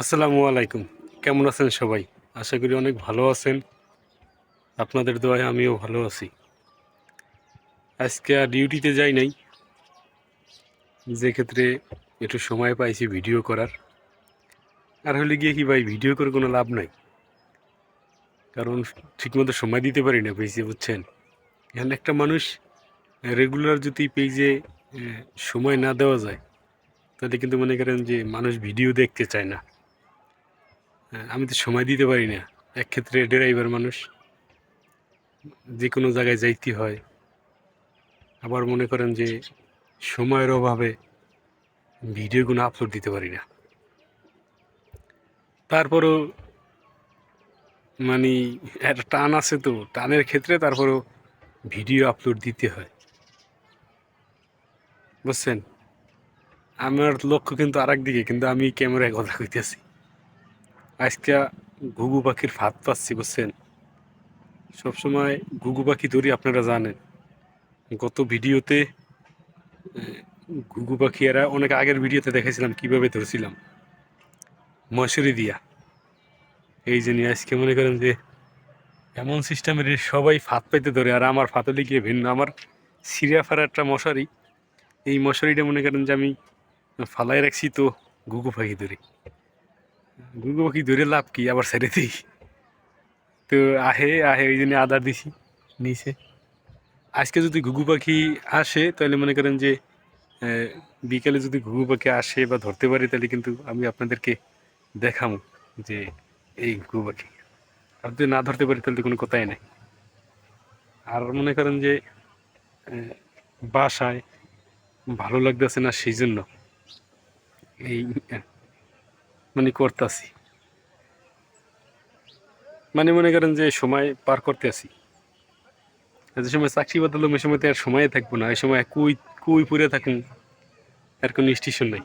আসসালামু আলাইকুম। কেমন আছেন সবাই? আশা করি অনেক ভালো আছেন। আপনাদের দোয়ায় আমিও ভালো আছি। আজকে আর ডিউটিতে যাই নাই। যে ক্ষেত্রে একটু সময় পাইছি ভিডিও করার। আর হলে গিয়ে কি ভাই, ভিডিও করে কোনো লাভ নাই। কারণ ঠিকমতো সময় দিতে পারি না পেজে বুঝছেন? এখানে একটা মানুষ রেগুলার যদি পেজে সময় না দেওয়া যায়, তাহলে কিন্তু মনে করেন যে মানুষ ভিডিও দেখতে চায় না। আমি তো সময় দিতে পারি না। এক ক্ষেত্রে ড্রাইভার মানুষ যে কোনো জায়গায় যাইতে হয়। আবার মনে করেন যে সময়ের অভাবে ভিডিওগুলো আপলোড দিতে পারি না। তারপরও মানে একটা টান আছে তো, টানের ক্ষেত্রে তারপরও ভিডিও আপলোড দিতে হয়। বুঝছেন? আমার লক্ষ্য কিন্তু আর দিকে, কিন্তু আমি ক্যামেরায় কথা কইতেছি। আজকে ঘুঘু পাখির ফাঁদ পাচ্ছি, বুঝছেন? সবসময় ঘুঘু পাখি ধরি, আপনারা জানেন। গত ভিডিওতে ঘুঘু পাখি, এরা অনেক আগের ভিডিওতে দেখেছিলাম কীভাবে ধরছিলাম। মশুরি দিয়া। এই জন্য আজকে মনে করেন যে, এমন সিস্টেমের সবাই ফাঁদ পাইতে ধরে, আর আমার ফাতলে গিয়ে ভিন্ন। আমার সিরিয়া ফারা একটা মশারি, এই মশারিটা মনে করেন যে আমি ফালাই রাখছি, তো ঘুঘু পাখি ধরে। ঘুঘু পাখি ধরে লাভ কি? আবার ছেড়ে দিই। তো আহে আহে ওই জন্য আদা দিছি নিচে আজকে যদি ঘুঘু পাখি আসে, তাহলে মনে করেন যে বিকেলে যদি ঘুঘু পাখি আসে বা ধরতে পারি, তাহলে কিন্তু আমি আপনাদেরকে দেখাবো যে এই ঘুঘু পাখি। আর যদি না ধরতে পারি, তাহলে তো কোনো কথাই নাই। আর মনে করেন যে বাসায় ভালো লাগতেছে না, সেই জন্য এই মানে করতেছি। মানে মনে করেন যে সময় পার করতে আসি যে সময় চাকরি বদলাম ওই সময় তো আর সময় থাকব না। ওই সময় কুই কুই পুরে থাকুন? আর কোনো স্টেশন নাই।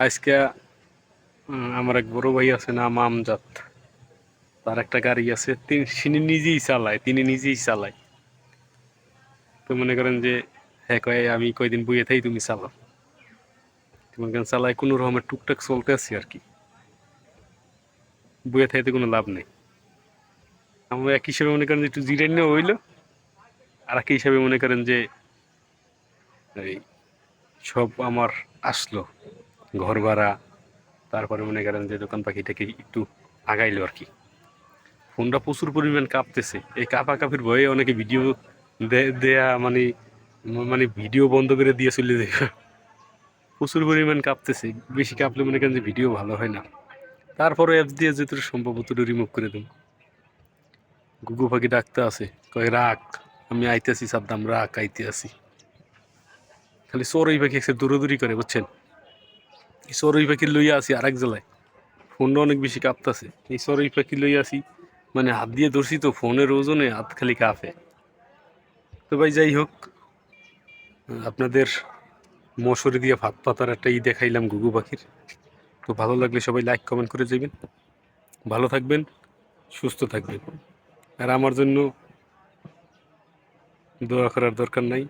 আজকে আমার এক বড় ভাই আছে না মামজাত তার একটা গাড়ি আছে, তিনি নিজেই চালায়, তিনি নিজেই চালায়। তো মনে করেন যে হ্যাঁ কয়, আমি কয়দিন বইয়ে থাই তুমি চালাও। মনে করেন চালায়, কোনো রকমের টুকটাক চলতে আছি আর কি। বইয়ে থাইতে কোনো লাভ নেই। আমরা এক হিসাবে মনে করেন যে একটু জিরান্য হইল, আর এক হিসাবে মনে করেন যে এই সব আমার আসলো, ঘর ভাড়া, তারপরে মনে করেন যে দোকান পাখিটাকে একটু আগাইলো আর কি। ফোনটা প্রচুর পরিমাণ কাঁপতেছে। এই কাঁপা কাপির ভয়ে অনেকে ভিডিও দেয়া মানে মানে ভিডিও বন্ধ করে দিয়ে চলে দেবে প্রচুর পরিমাণ কাঁপতেছে। বেশি কাঁপলে মনে করেন যে ভিডিও ভালো হয় না। তারপরে অ্যাপস দিয়ে যেহেতু সম্ভব অতটুকু রিমুভ করে দেবো। গুগু পাখি ডাকতে আছে, কয়, রাখ, আমি আইতেছি সাদ্দাম, রাখ আইতে আসি খালি চড়ই পাখি একসাথে দৌড়াদৌড়ি করে, বুঝছেন? এই চড়ই পাখি লইয়া আসি আরেক জেলায় ফোনটা অনেক বেশি কাঁপতাছে। এই চড়ই পাখি লইয়া আসি মানে হাত দিয়ে ধরছি তো ফোনের ওজনে হাত খালি কাঁপে। তো ভাই, যাই হোক, আপনাদের মশুরি দিয়ে ভাত পাতার একটা ই দেখাইলাম গুগু পাখির। তো ভালো লাগলে সবাই লাইক কমেন্ট করে যাবেন। ভালো থাকবেন, সুস্থ থাকবেন। আর আমার জন্য দোয়া করার দরকার নাই।